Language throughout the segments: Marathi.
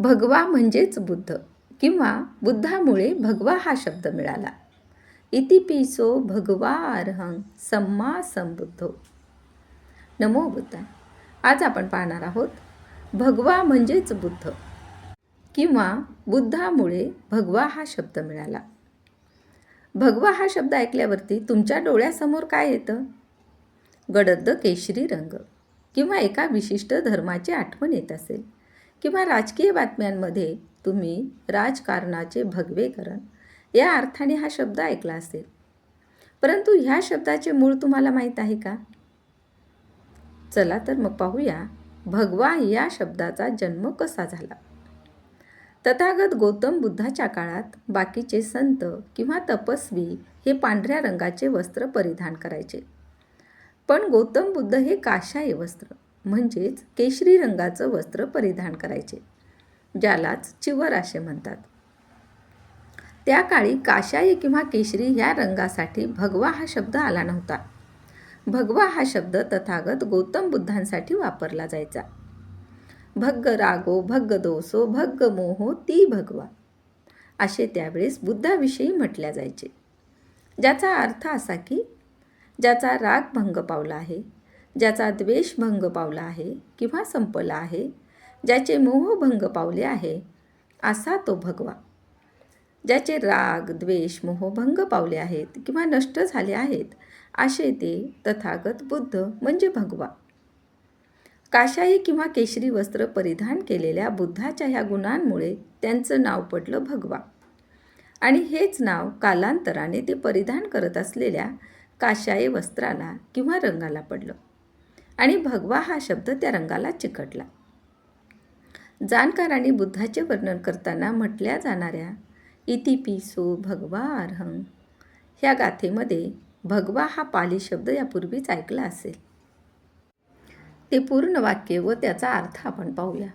भगवा म्हणजेच बुद्ध किंवा बुद्धामुळे भगवा हा शब्द मिळाला. इतिपीसो भगवा अर्हं सम्मा संबुद्धो. नमो बुद्धा. आज आपण पाहणार आहोत भगवा म्हणजेच बुद्ध किंवा बुद्धामुळे भगवा हा शब्द मिळाला. भगवा हा शब्द ऐकल्यावरती तुमच्या डोळ्यासमोर काय येतं? गडद केशरी रंग किंवा एका विशिष्ट धर्माची आठवण येत असेल. किंवा राजकीय बातम्यांमध्ये तुम्ही राजकारणाचे भगवेकरण या अर्थाने हा शब्द ऐकला असेल. परंतु ह्या शब्दाचे मूळ तुम्हाला माहीत आहे का? चला तर मग पाहूया भगवा या शब्दाचा जन्म कसा झाला? तथागत गौतम बुद्धाच्या काळात बाकीचे संत किंवा तपस्वी हे पांढऱ्या रंगाचे वस्त्र परिधान करायचे. पण गौतम बुद्ध हे काशाय वस्त्र. म्हणजेच केशरी रंगाचं वस्त्र परिधान करायचे ज्यालाच चिवर असे म्हणतात. त्या काळी काशाय किंवा केशरी ह्या रंगासाठी भगवा हा शब्द आला नव्हता. भगवा हा शब्द तथागत गौतम बुद्धांसाठी वापरला जायचा. भग्ग रागो भग्ग दोसो भग्ग मोहो ती भगवा असे त्यावेळेस बुद्धाविषयी म्हटल्या जायचे. ज्याचा अर्थ असा की ज्याचा राग भंग पावला आहे ज्याचा द्वेष भंग पावला आहे किंवा संपला आहे ज्याचे मोह भंग पावले आहे असा तो भगवा. ज्याचे राग द्वेष मोह भंग पावले आहेत किंवा नष्ट झाले आहेत असे ते तथागत बुद्ध म्हणजे भगवा. काशाई किंवा केशरी वस्त्र परिधान केलेल्या बुद्धाच्या ह्या गुणांमुळे त्यांचं नाव पडलं भगवा. आणि हेच नाव कालांतराने ते परिधान करत असलेल्या काशाई वस्त्राला किंवा रंगाला पडलं. आणि भगवा हा शब्द त्या रंगाला चिकटला. जाणकारांनी बुद्धाचे वर्णन करताना म्हटल्या जाणाऱ्या इति पिसो भगवा अर्हं ह्या गाथेमध्ये भगवा हा पाली शब्द यापूर्वीच ऐकला असेल. ते पूर्ण वाक्य व त्याचा अर्थ आपण पाहूया.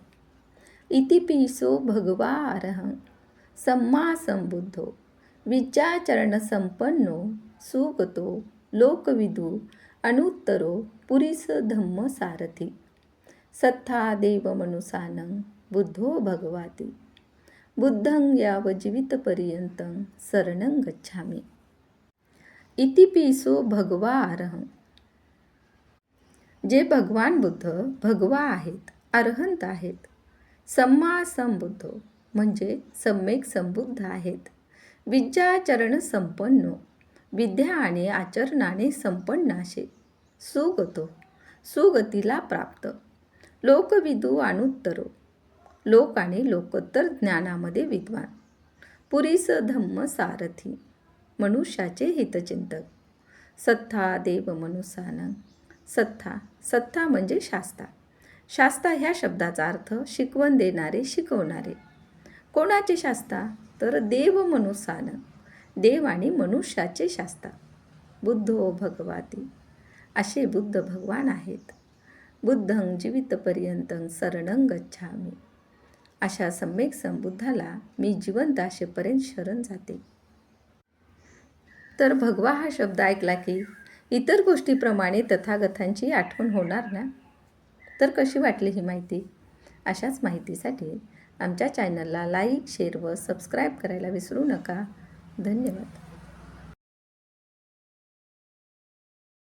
इति पिसो भगवा अर्हं सम्मा संबुद्धो विद्याचरण संपन्नो सुगतो लोकविदू अनुत्तरो पुरीस धम्म सारथी। सत्था देव मनुसानं बुद्धो भगवाती। बुद्धं याव जीवितपर्यंतं शरणं गच्छामि। इति पिसो भगवा अर्हं जे भगवान बुद्ध भगवा आहेत अर्हंत आहेत। सम्मा संबुद्ध म्हणजे सम्यक संबुद्ध आहेत। विद्याचरण संपन्न विद्या आणि आचरणाने संपन्न असे सुगतो सुगतीला प्राप्त. लोकविदू अनुत्तरो. लोक आणि लोकोत्तर ज्ञानामध्ये विद्वान. पुरीस धम्म सारथी मनुष्याचे हितचिंतक. सत्था देव मनुसानं. सत्था सत्ता म्हणजे शास्ता. शास्ता ह्या शब्दाचा अर्थ शिकवण देणारे शिकवणारे. कोणाचे शास्ता? तर देव मनुसानं. देव आणि मनुष्याचे शास्ता. बुद्धो भगवाती. असे बुद्ध भगवान आहेत. बुद्धं जीवितपर्यंतं सरणंग गच्छामी. अशा सम्यक संबुद्धाला मी जिवंत असेपर्यंत शरण जाते. तर भगवा हा शब्द ऐकला की इतर गोष्टीप्रमाणे तथागतांची आठवण होणार ना? तर कशी वाटली ही माहिती? अशाच माहितीसाठी आमच्या चॅनलला लाईक शेअर व सबस्क्राईब करायला विसरू नका. धन्यवाद.